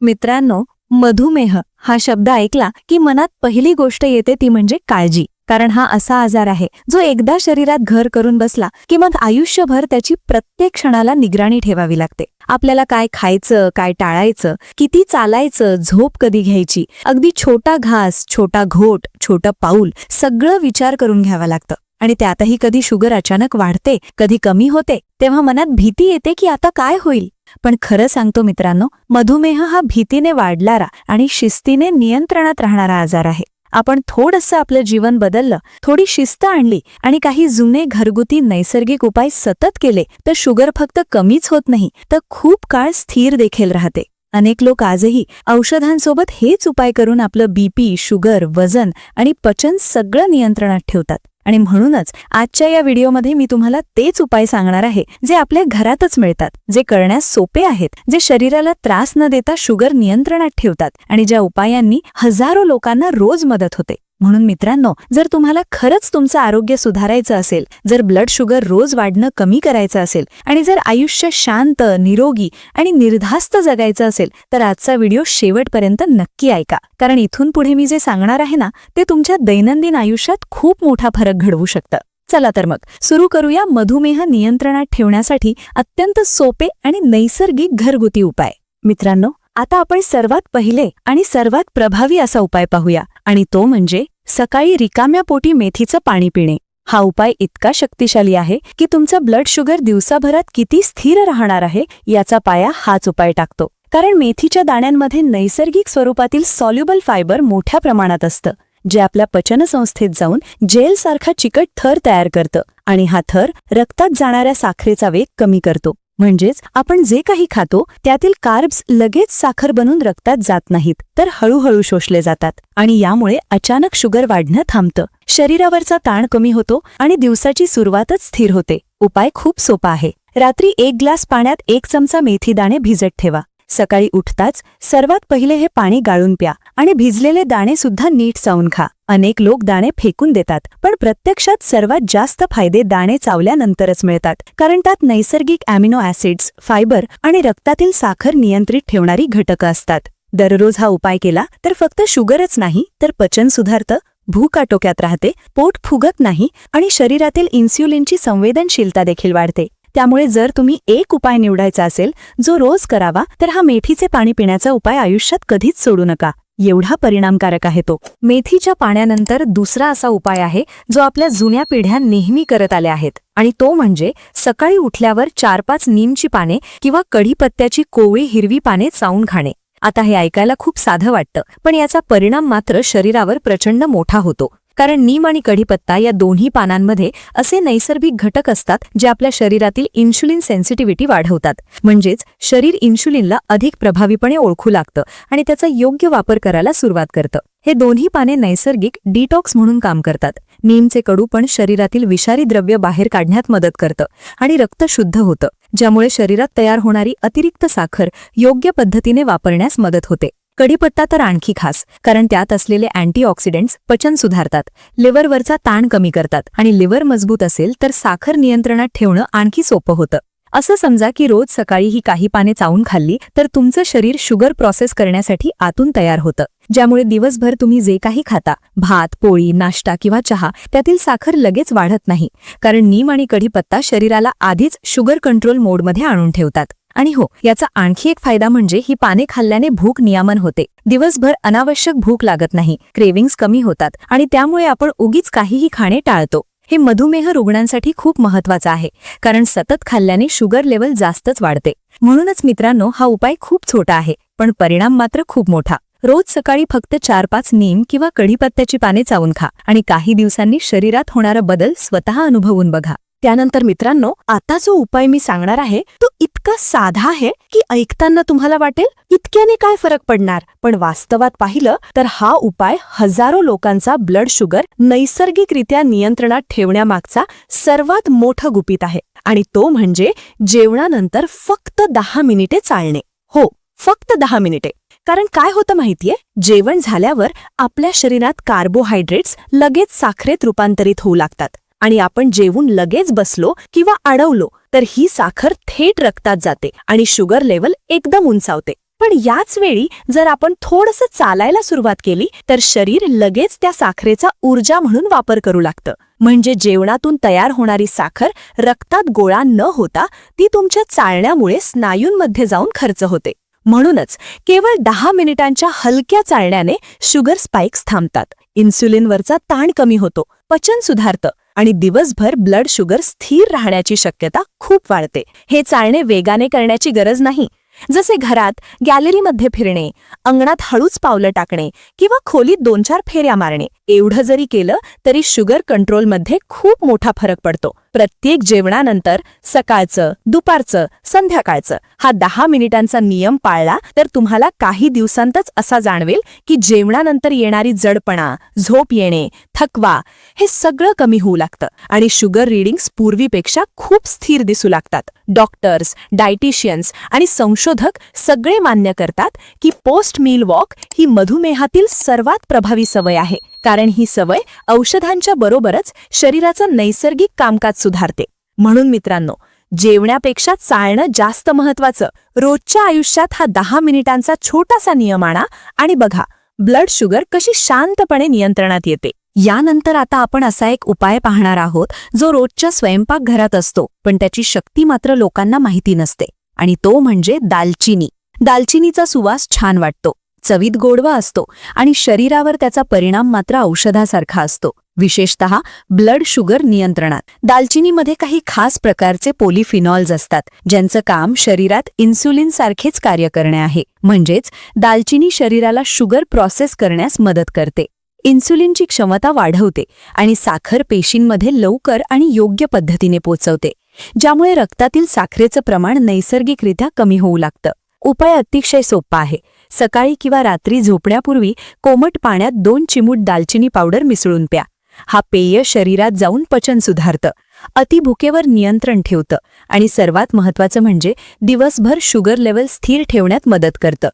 मित्रांनो मधुमेह हा शब्द ऐकला की मनात पहिली गोष्ट येते ती म्हणजे काळजी. कारण हा असा आजार आहे जो एकदा शरीरात घर करून बसला की मग आयुष्यभर त्याची प्रत्येक क्षणाला निगराणी ठेवावी लागते. आपल्याला काय खायचं काय टाळायचं किती चालायचं झोप कधी घ्यायची अगदी छोटा घास छोटा घोट छोटं पाऊल सगळं विचार करून घ्यावं लागतं. आणि त्यातही कधी शुगर अचानक वाढते कधी कमी होते तेव्हा मनात भीती येते की आता काय होईल? पण खरं सांगतो मित्रांनो मधुमेह हा भीतीने वाढणारा आणि शिस्तीने नियंत्रणात राहणारा आजार आहे. आपण थोडंसं आपलं जीवन बदललं थोडी शिस्त आणली आणि काही जुने घरगुती नैसर्गिक उपाय सतत केले तर शुगर फक्त कमीच होत नाही तर खूप काळ स्थिर देखील राहते. अनेक लोक आजही औषधांसोबत हेच उपाय करून आपलं बीपी शुगर वजन आणि पचन सगळं नियंत्रणात ठेवतात. आणि म्हणूनच आजच्या या व्हिडिओमध्ये मी तुम्हाला तेच उपाय सांगणार आहे जे आपल्या घरातच मिळतात जे करण्यास सोपे आहेत जे शरीराला त्रास न देता शुगर नियंत्रणात ठेवतात आणि ज्या उपायांनी हजारो लोकांना रोज मदत होते. म्हणून मित्रांनो जर तुम्हाला खरंच तुमचं आरोग्य सुधारायचं असेल जर ब्लड शुगर रोज वाढणं कमी करायचं असेल आणि जर आयुष्य शांत निरोगी आणि निर्धास्त जगायचं असेल तर आजचा व्हिडिओ शेवटपर्यंत नक्की ऐका. कारण इथून पुढे मी जे सांगणार आहे ना ते तुमच्या दैनंदिन आयुष्यात खूप मोठा फरक घडवू शकतं. चला तर मग सुरू करूया मधुमेह नियंत्रणात ठेवण्यासाठी अत्यंत सोपे आणि नैसर्गिक घरगुती उपाय. मित्रांनो आता आपण सर्वात पहिले आणि सर्वात प्रभावी असा उपाय पाहूया आणि तो म्हणजे सकाळी रिकाम्या पोटी मेथीचं पाणी पिणे. हा उपाय इतका शक्तिशाली आहे की तुमचं ब्लड शुगर दिवसाभरात किती स्थिर राहणार आहे याचा पाया हाच उपाय टाकतो. कारण मेथीच्या दाण्यांमध्ये नैसर्गिक स्वरूपातील सॉल्युबल फायबर मोठ्या प्रमाणात असतं जे आपल्या पचनसंस्थेत जाऊन जेलसारखा चिकट थर तयार करतं आणि हा थर रक्तात जाणाऱ्या साखरेचा वेग कमी करतो. म्हणजेच आपण जे काही खातो त्यातील कार्ब्स लगेच साखर बनून रक्तात जात नाहीत तर हळूहळू शोषले जातात. आणि यामुळे अचानक शुगर वाढणं थांबतं. शरीरावरचा ताण कमी होतो आणि दिवसाची सुरुवातच स्थिर होते. उपाय खूप सोपा आहे. रात्री एक ग्लास पाण्यात एक चमचा मेथी दाणे भिजत ठेवा. सकाळी उठताच सर्वात पहिले हे पाणी गाळून प्या. आणि भिजलेले दाणे सुद्धा नीट चावून खा. अनेक लोक दाणे फेकून देतात पण प्रत्यक्षात सर्वात जास्त फायदे दाणे चावल्यानंतरच मिळतात कारण त्यात नैसर्गिक अॅमिनो ऍसिड्स फायबर आणि रक्तातील साखर नियंत्रित ठेवणारी घटकं असतात. दररोज हा उपाय केला तर फक्त शुगरच नाही तर पचन सुधारतं भूक आटोक्यात राहते पोट फुगत नाही आणि शरीरातील इन्स्युलिनची संवेदनशीलता देखील वाढते. त्यामुळे जर तुम्ही एक उपाय निवडायचा असेल जो रोज करावा तर हा मेथीचे पाणी पिण्याचा उपाय आयुष्यात कधीच सोडू नका. एवढा परिणामकारक आहे तो. मेथीच्या पाण्यानंतर दुसरा असा उपाय आहे जो आपल्या जुन्या पिढ्या नेहमी करत आल्या आहेत आणि तो म्हणजे सकाळी उठल्यावर चार पाच नीमची पाने किंवा कढीपत्त्याची कोवळी हिरवी पाने चावून खाणे. आता हे ऐकायला खूप साधं वाटतं पण याचा परिणाम मात्र शरीरावर प्रचंड मोठा होतो. कारण नीम आणि कढीपत्ता या दोन्ही पानांमध्ये असे नैसर्गिक घटक असतात जे आपल्या शरीरातील इन्शुलिन सेन्सिटिव्हिटी वाढवतात. म्हणजेच शरीर इन्शुलिनला अधिक प्रभावीपणे ओळखू लागतं आणि त्याचा योग्य वापर करायला सुरुवात करतं. हे दोन्ही पाने नैसर्गिक डिटॉक्स म्हणून काम करतात. नीमचे कडू पण शरीरातील विषारी द्रव्य बाहेर काढण्यात मदत करतं आणि रक्त शुद्ध होतं ज्यामुळे शरीरात तयार होणारी अतिरिक्त साखर योग्य पद्धतीने वापरण्यास मदत होते. कढीपत्ता तर आणखी खास कारण त्यात असलेले अँटीऑक्सिडंट्स पचन सुधारतात लिव्हरवरचा ताण कमी करतात आणि लिव्हर मजबूत असेल तर साखर नियंत्रणात ठेवणं आणखी सोपं होतं. असं समजा की रोज सकाळी ही काही पाने चावून खाल्ली तर तुमचं शरीर शुगर प्रोसेस करण्यासाठी आतून तयार होतं. ज्यामुळे दिवसभर तुम्ही जे काही खाता भात पोळी नाश्ता किंवा चहा त्यातील साखर लगेच वाढत नाही कारण नीम आणि कढीपत्ता शरीराला आधीच शुगर कंट्रोल मोडमध्ये आणून ठेवतात. आणि हो याचा आणखी एक फायदा म्हणजे ही पाने खाल्ल्याने भूक नियमन होते. दिवसभर अनावश्यक भूक लागत नाही क्रेविंग्स कमी होतात आणि त्यामुळे आपण उगीच काहीही खाणे टाळतो. हे मधुमेह रुग्णांसाठी खूप महत्वाचं आहे कारण सतत खाल्ल्याने शुगर लेवल जास्तच वाढते. म्हणूनच मित्रांनो हा उपाय खूप छोटा आहे पण परिणाम मात्र खूप मोठा. रोज सकाळी फक्त चार पाच नीम किंवा कढीपत्त्याची पाने चावून खा आणि काही दिवसांनी शरीरात होणारा बदल स्वतः अनुभवून बघा. त्यानंतर मित्रांनो आता जो उपाय मी सांगणार आहे तो इतका साधा आहे की ऐकताना तुम्हाला वाटेल इतक्याने काय फरक पडणार. पण वास्तवात पाहिलं तर हा उपाय हजारो लोकांचा ब्लड शुगर नैसर्गिकरित्या नियंत्रणात ठेवण्यामागचा सर्वात मोठं गुपित आहे. आणि तो म्हणजे जेवणानंतर फक्त दहा मिनिटे चालणे. हो फक्त दहा मिनिटे. कारण काय होतं माहितीये? जेवण झाल्यावर आपल्या शरीरात कार्बोहायड्रेट्स लगेच साखरेत रूपांतरित होऊ लागतात. आणि आपण जेवून लगेच बसलो किंवा अडवलो तर ही साखर थेट रक्तात जाते आणि शुगर लेवल एकदम उंचावते. पण याच वेळी जर आपण थोडंसं चालायला सुरुवात केली तर शरीर लगेच त्या साखरेचा ऊर्जा म्हणून वापर करू लागतं. म्हणजे जेवणातून तयार होणारी साखर रक्तात गोळा न होता ती तुमच्या चालण्यामुळे स्नायूंमध्ये जाऊन खर्च होते. म्हणूनच केवळ दहा मिनिटांच्या हलक्या चालण्याने शुगर स्पाइक्स थांबतात. इन्सुलिनवरचा ताण कमी होतो. पचन सुधारतं. आणि दिवसभर ब्लड शुगर स्थिर राहण्याची शक्यता खूप वाढते. हे चालणे वेगाने करण्याची गरज नाही. जसे घरात गॅलरीमध्ये फिरणे अंगणात हळूच पावलं टाकणे किंवा खोलीत दोन चार फेऱ्या मारणे एवढं जरी केलं तरी शुगर कंट्रोलमध्ये खूप मोठा फरक पडतो. प्रत्येक जेवणानंतर सकाळचं दुपारचं संध्याकाळचं हा दहा मिनिटांचा नियम पाळला तर तुम्हाला काही दिवसांतच असा जाणवेल की जेवणानंतर येणारी जडपणा झोप येणे थकवा हे सगळं कमी होऊ लागतं. आणि शुगर रिडिंग्स पूर्वीपेक्षा खूप स्थिर दिसू लागतात. डॉक्टर्स डायटिशियन्स आणि संशोधक सगळे मान्य करतात की पोस्ट मील वॉक ही मधुमेहातील सर्वात प्रभावी सवय आहे. कारण ही सवय औषधांच्या बरोबरच शरीराचं नैसर्गिक कामकाज सुधारते. म्हणून मित्रांनो जेवण्यापेक्षा चालणं जास्त महत्वाचं रोजच्या आयुष्यात हा दहा मिनिटांचा छोटासा नियम आणा आणि बघा ब्लड शुगर कशी शांतपणे नियंत्रणात येते. यानंतर आता आपण असा एक उपाय पाहणार आहोत जो रोजच्या स्वयंपाकघरात असतो पण त्याची शक्ती मात्र लोकांना माहिती नसते. आणि तो म्हणजे दालचिनी. दालचिनीचा सुवास छान वाटतो. चवीत गोडवा असतो आणि शरीरावर त्याचा परिणाम मात्र औषधासारखा असतो. विशेषत ब्लड शुगर नियंत्रणात. दालचिनीमध्ये काही खास प्रकारचे पोलिफिनॉल्स असतात ज्यांचं काम शरीरात इन्सुलिन सारखेच कार्य करणे आहे. म्हणजेच दालचिनी शरीराला शुगर प्रोसेस करण्यास मदत करते. इन्सुलिनची क्षमता वाढवते आणि साखर पेशींमध्ये लवकर आणि योग्य पद्धतीने पोचवते ज्यामुळे रक्तातील साखरेचं प्रमाण नैसर्गिकरित्या कमी होऊ लागतं. उपाय अतिशय सोपा आहे. सकाळी किंवा रात्री झोपण्यापूर्वी कोमट पाण्यात दोन चिमूट दालचिनी पावडर मिसळून प्या. हा पेय शरीरात जाऊन पचन सुधारतं. अतिभुकेवर नियंत्रण ठेवतं. आणि सर्वात महत्वाचं म्हणजे दिवसभर शुगर लेवल स्थिर ठेवण्यात मदत करतं.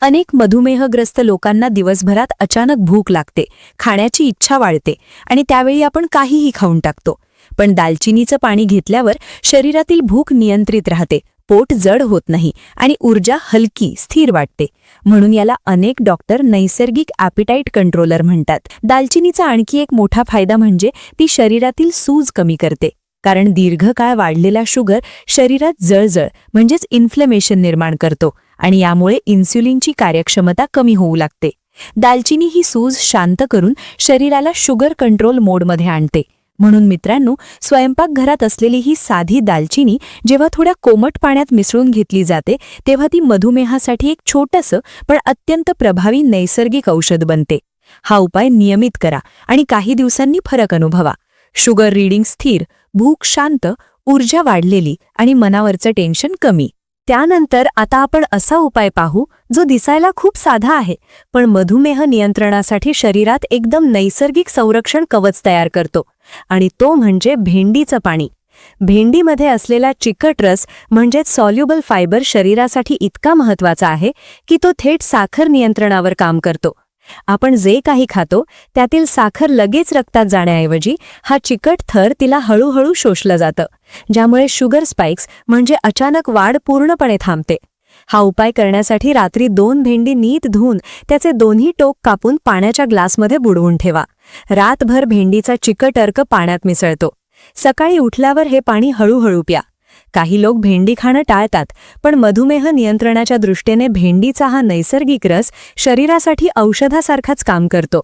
अनेक मधुमेहग्रस्त लोकांना दिवसभरात अचानक भूक लागते खाण्याची इच्छा वाढते आणि त्यावेळी आपण काहीही खाऊन टाकतो. पण दालचिनीचं पाणी घेतल्यावर शरीरातील भूक नियंत्रित राहते. पोट जड होत नाही आणि ऊर्जा हलकी स्थिर वाटते. म्हणून याला अनेक डॉक्टर नैसर्गिक ॲपिटाईट कंट्रोलर म्हणतात. दालचिनीचा आणखी एक मोठा फायदा म्हणजे ती शरीरातील सूज कमी करते. कारण दीर्घकाळ वाढलेला शुगर शरीरात जळजळ म्हणजेच इन्फ्लेमेशन निर्माण करतो आणि यामुळे इन्सुलिनची कार्यक्षमता कमी होऊ लागते. दालचिनी ही सूज शांत करून शरीराला शुगर कंट्रोल मोडमध्ये आणते. म्हणून मित्रांनो स्वयंपाकघरात असलेली ही साधी दालचिनी जेव्हा थोड्या कोमट पाण्यात मिसळून घेतली जाते तेव्हा ती मधुमेहासाठी एक छोटंसं पण अत्यंत प्रभावी नैसर्गिक औषध बनते. हा उपाय नियमित करा आणि काही दिवसांनी फरक अनुभवा. शुगर रीडिंग स्थिर भूक शांत ऊर्जा वाढलेली आणि मनावरचं टेन्शन कमी. त्यानंतर आता आपण असा उपाय पाहू जो दिसायला खूप साधा आहे पण मधुमेह नियंत्रणासाठी शरीरात एकदम नैसर्गिक संरक्षण कवच तयार करतो. आणि तो म्हणजे भेंडीचं पाणी. भेंडीमध्ये असलेला चिकट रस म्हणजेच सॉल्युबल फायबर शरीरासाठी इतका महत्त्वाचा आहे की तो थेट साखर नियंत्रणावर काम करतो. आपण जे काही खातो त्यातील साखर लगेच रक्तात जाण्याऐवजी हा चिकट थर तिला हळूहळू शोषलं जातं ज्यामुळे शुगर स्पाइक्स म्हणजे अचानक वाढ पूर्णपणे थांबते. हा उपाय करण्यासाठी रात्री दोन भेंडी नीट धुवून त्याचे दोन्ही टोक कापून पाण्याच्या ग्लासमध्ये बुडवून ठेवा. रातभर भेंडीचा चिकट अर्क पाण्यात मिसळतो. सकाळी उठल्यावर हे पाणी हळूहळू प्या. काही लोक भेंडी खाणं टाळतात पण मधुमेह नियंत्रणाच्या दृष्टीने भेंडीचा हा नैसर्गिक रस शरीरासाठी औषधासारखाच काम करतो.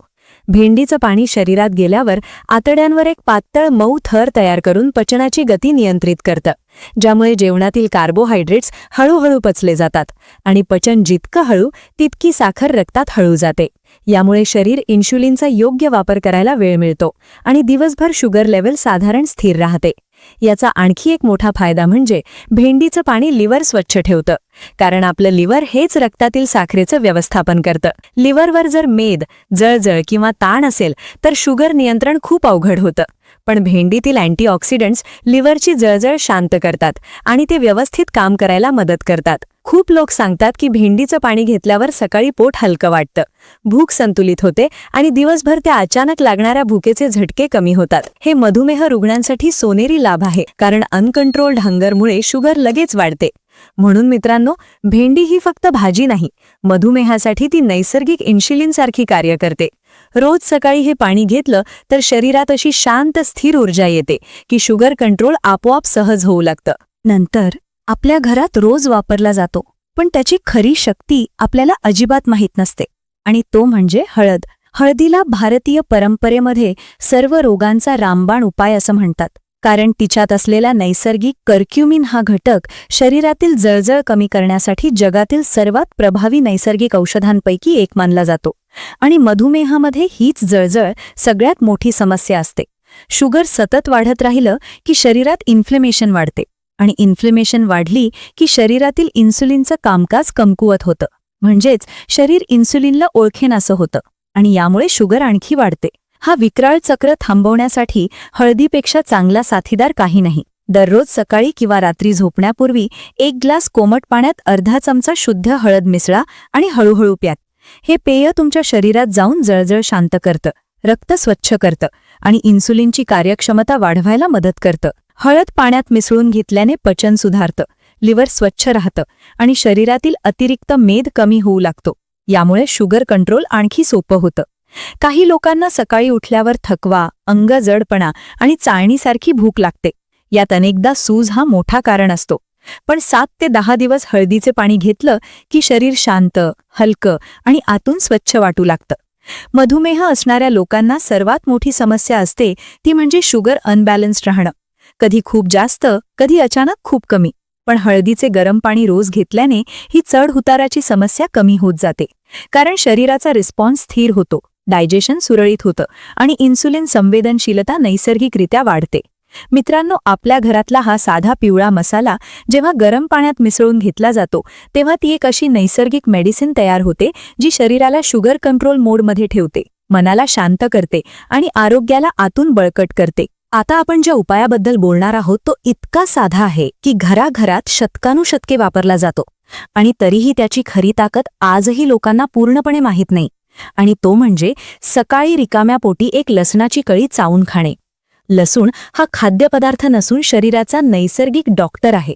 भेंडीचं पाणी शरीरात गेल्यावर आतड्यांवर एक पातळ मऊ थर तयार करून पचनाची गती नियंत्रित करतं. ज्यामुळे जेवणातील कार्बोहायड्रेट्स हळूहळू पचले जातात आणि पचन जितकं हळू तितकी साखर रक्तात हळू जाते. यामुळे शरीर इन्शुलिनचा योग्य वापर करायला वेळ मिळतो आणि दिवसभर शुगर लेवल साधारण स्थिर राहते. याचा आणखी एक मोठा फायदा म्हणजे भेंडीचं पाणी लिव्हर स्वच्छ ठेवतं. कारण आपलं लिव्हर हेच रक्तातील साखरेचं व्यवस्थापन करतं. लिव्हरवर जर मेद जळजळ किंवा ताण असेल तर शुगर नियंत्रण खूप अवघड होतं. पण भेंडीतील अँटीऑक्सिडंट्स लिव्हरची जळजळ शांत करतात आणि ते व्यवस्थित काम करायला मदत करतात. खूप लोक सांगतात की भेंडीचं पाणी घेतल्यावर सकाळी पोट हलकं वाटतं. भूक संतुलित होते आणि दिवसभर त्या अचानक लागणाऱ्या भुकेचे झटके कमी होतात. हे मधुमेह रुग्णांसाठी सोनेरी लाभ आहे कारण अनकंट्रोल्ड हंगरमुळे शुगर लगेच वाढते. म्हणून मित्रांनो भेंडी ही फक्त भाजी नाही मधुमेहासाठी ती नैसर्गिक इन्शुलिनसारखी कार्य करते. रोज सकाळी हे पाणी घेतलं तर शरीरात अशी शांत स्थिर ऊर्जा येते की शुगर कंट्रोल आपोआप सहज होऊ लागतं. नंतर आपल्या घरात रोज वापरला जातो पण त्याची खरी शक्ती आपल्याला अजिबात माहीत नसते. आणि तो म्हणजे हळद. हळदीला भारतीय परंपरेमध्ये सर्व रोगांचा रामबाण उपाय असं म्हणतात. कारण तिच्यात असलेला नैसर्गिक कर्क्युमिन हा घटक शरीरातील जळजळ कमी करण्यासाठी जगातील सर्वात प्रभावी नैसर्गिक औषधांपैकी एक मानला जातो. आणि मधुमेहामध्ये हीच जळजळ सगळ्यात मोठी समस्या असते. शुगर सतत वाढत राहिलं की शरीरात इन्फ्लेमेशन वाढते. आणि इन्फ्लेमेशन वाढली की शरीरातील इन्सुलिनचं कामकाज कमकुवत होतं. म्हणजेच शरीर इन्सुलिनला ओळखेनासं होतं. आणि यामुळे शुगर आणखी वाढते. हा विक्राळ चक्र थांबवण्यासाठी हळदीपेक्षा चांगला साथीदार काही नाही. दररोज सकाळी किंवा रात्री झोपण्यापूर्वी एक ग्लास कोमट पाण्यात अर्धा चमचा शुद्ध हळद मिसळा आणि हळूहळू प्यात. हे पेय तुमच्या शरीरात जाऊन जळजळ शांत करतं रक्त स्वच्छ करतं आणि इन्सुलिनची कार्यक्षमता वाढवायला मदत करतं. हळद पाण्यात मिसळून घेतल्याने पचन सुधारतं लिव्हर स्वच्छ राहतं आणि शरीरातील अतिरिक्त मेद कमी होऊ लागतो. यामुळे शुगर कंट्रोल आणखी सोपं होतं. काही लोकांना सकाळी उठल्यावर थकवा अंग जडपणा आणि चाळणीसारखी भूक लागते. यात अनेकदा सूज हा मोठा कारण असतो. पण सात ते दहा दिवस हळदीचे पाणी घेतलं की शरीर शांत हलकं आणि आतून स्वच्छ वाटू लागतं. मधुमेह असणाऱ्या लोकांना सर्वात मोठी समस्या असते ती म्हणजे शुगर अनबॅलन्स्ड राहणं. कधी खूप जास्त कधी अचानक खूप कमी. पण हळदीचे गरम पाणी रोज घेतल्याने ही चढ उताराची समस्या कमी होत जाते. कारण शरीराचा रिस्पॉन्स स्थिर होतो डायजेशन सुरळीत होतं आणि इन्सुलिन संवेदनशीलता नैसर्गिकरित्या वाढते. मित्रांनो आपल्या घरातला हा साधा पिवळा मसाला जेव्हा गरम पाण्यात मिसळून घेतला जातो तेव्हा ती एक अशी नैसर्गिक मेडिसिन तयार होते जी शरीराला शुगर कंट्रोल मोडमध्ये ठेवते मनाला शांत करते आणि आरोग्याला आतून बळकट करते. आता आपण ज्या उपायाबद्दल बोलणार आहोत तो इतका साधा आहे की घराघरात शतकानुशतके वापरला जातो. आणि तरीही त्याची खरी ताकद आजही लोकांना पूर्णपणे माहीत नाही. आणि तो म्हणजे सकाळी रिकाम्या पोटी एक लसणाची कळी चावून खाणे. लसूण हा खाद्यपदार्थ नसून शरीराचा नैसर्गिक डॉक्टर आहे.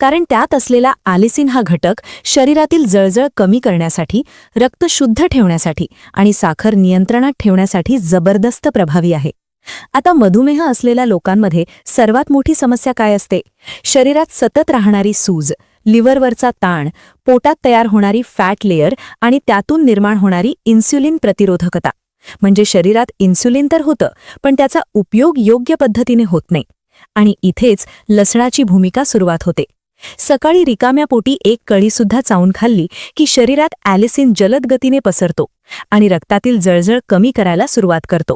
कारण त्यात असलेला आलिसिन हा घटक शरीरातील जळजळ कमी करण्यासाठी रक्त शुद्ध ठेवण्यासाठी आणि साखर नियंत्रणात ठेवण्यासाठी जबरदस्त प्रभावी आहे. आता मधुमेह असलेल्या लोकांमध्ये सर्वात मोठी समस्या काय असते? शरीरात सतत राहणारी सूज लिव्हरवरचा ताण पोटात तयार होणारी फॅट लेयर आणि त्यातून निर्माण होणारी इन्सुलिन प्रतिरोधकता. म्हणजे शरीरात इन्सुलिन तर होतं पण त्याचा उपयोग योग्य पद्धतीने होत नाही. आणि इथेच लसणाची भूमिका सुरुवात होते. सकाळी रिकाम्या पोटी एक कळीसुद्धा चावून खाल्ली की शरीरात ॲलिसिन जलद गतीने पसरतो आणि रक्तातील जळजळ कमी करायला सुरुवात करतो.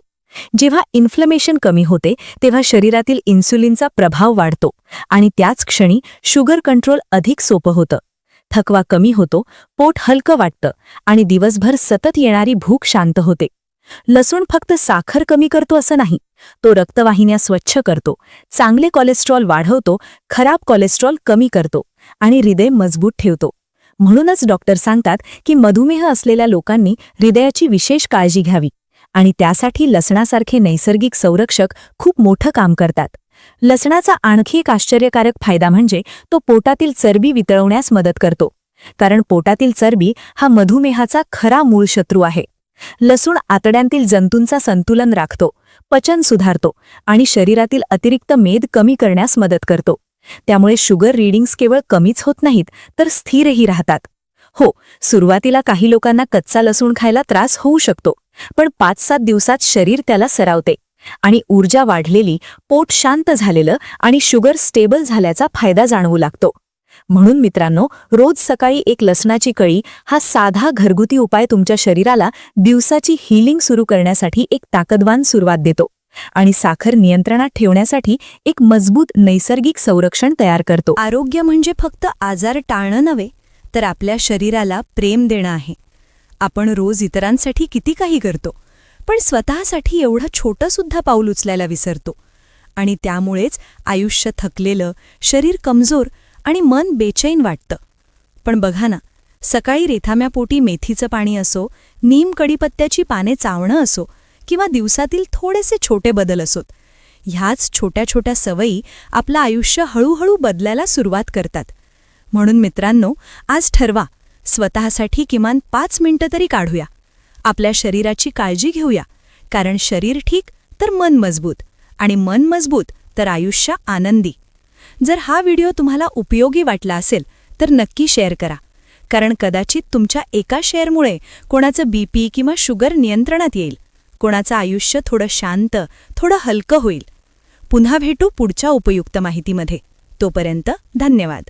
जेव्हा इन्फ्लमेशन कमी होते तेव्हा शरीरातील इन्सुलिनचा प्रभाव वाढतो आणि त्याच क्षणी शुगर कंट्रोल अधिक सोपं होतं. थकवा कमी होतो पोट हलकं वाटतं आणि दिवसभर सतत येणारी भूक शांत होते. लसूण फक्त साखर कमी करतो असं नाही तो रक्तवाहिन्या स्वच्छ करतो चांगले कोलेस्ट्रॉल वाढवतो खराब कोलेस्ट्रॉल कमी करतो आणि हृदय मजबूत ठेवतो. म्हणूनच डॉक्टर सांगतात की मधुमेह असलेल्या लोकांनी हृदयाची विशेष काळजी घ्यावी. आणि त्यासाठी लसणासारखे नैसर्गिक संरक्षक खूप मोठं काम करतात. लसणाचा आणखी एक आश्चर्यकारक फायदा म्हणजे तो पोटातील चरबी वितळवण्यास मदत करतो. कारण पोटातील चरबी हा मधुमेहाचा खरा मूळ शत्रू आहे. लसूण आतड्यांतील जंतूंचा संतुलन राखतो पचन सुधारतो आणि शरीरातील अतिरिक्त मेद कमी करण्यास मदत करतो. त्यामुळे शुगर रीडिंग्स केवळ कमीच होत नाहीत तर स्थिरही राहतात. हो सुरुवातीला काही लोकांना कच्चा लसूण खायला त्रास होऊ शकतो पण पाच सात दिवसात शरीर त्याला सरावते आणि ऊर्जा वाढलेली पोट शांत झालेलं आणि शुगर स्टेबल झाल्याचा फायदा जाणवू लागतो. म्हणून मित्रांनो रोज सकाळी एक लसणाची कळी हा साधा घरगुती उपाय तुमच्या शरीराला दिवसाची हीलिंग सुरू करण्यासाठी एक ताकदवान सुरुवात देतो आणि साखर नियंत्रणात ठेवण्यासाठी एक मजबूत नैसर्गिक संरक्षण तयार करतो. आरोग्य म्हणजे फक्त आजार टाळणं नव्हे तर आपल्या शरीराला प्रेम देणं आहे. आपण रोज इतरांसाठी किती काही करतो पण स्वतःसाठी एवढं छोटंसुद्धा पाऊल उचलायला विसरतो. आणि त्यामुळेच आयुष्य थकलेलं शरीर कमजोर आणि मन बेचैन वाटतं. पण बघा ना सकाळी रेथाम्यापोटी मेथीचं पाणी असो नीम कडीपत्त्याची पाने चावणं असो किंवा दिवसातील थोडेसे छोटे बदल असोत ह्याच छोट्या छोट्या सवयी आपलं आयुष्य हळूहळू बदलायला सुरुवात करतात. म्हणून मित्रांनो आज ठरवा. स्वतःसाठी किमान पाच मिनिटं तरी काढूया. आपल्या शरीराची काळजी घेऊया. कारण शरीर ठीक तर मन मजबूत. आणि मन मजबूत तर आयुष्य आनंदी. जर हा व्हिडिओ तुम्हाला उपयोगी वाटला असेल तर नक्की शेअर करा. कारण कदाचित तुमच्या एका शेअरमुळे कोणाचं बीपी किंवा शुगर नियंत्रणात येईल. कोणाचं आयुष्य थोडं शांत थोडं हलकं होईल. पुन्हा भेटू पुढच्या उपयुक्त माहितीमध्ये. तोपर्यंत धन्यवाद.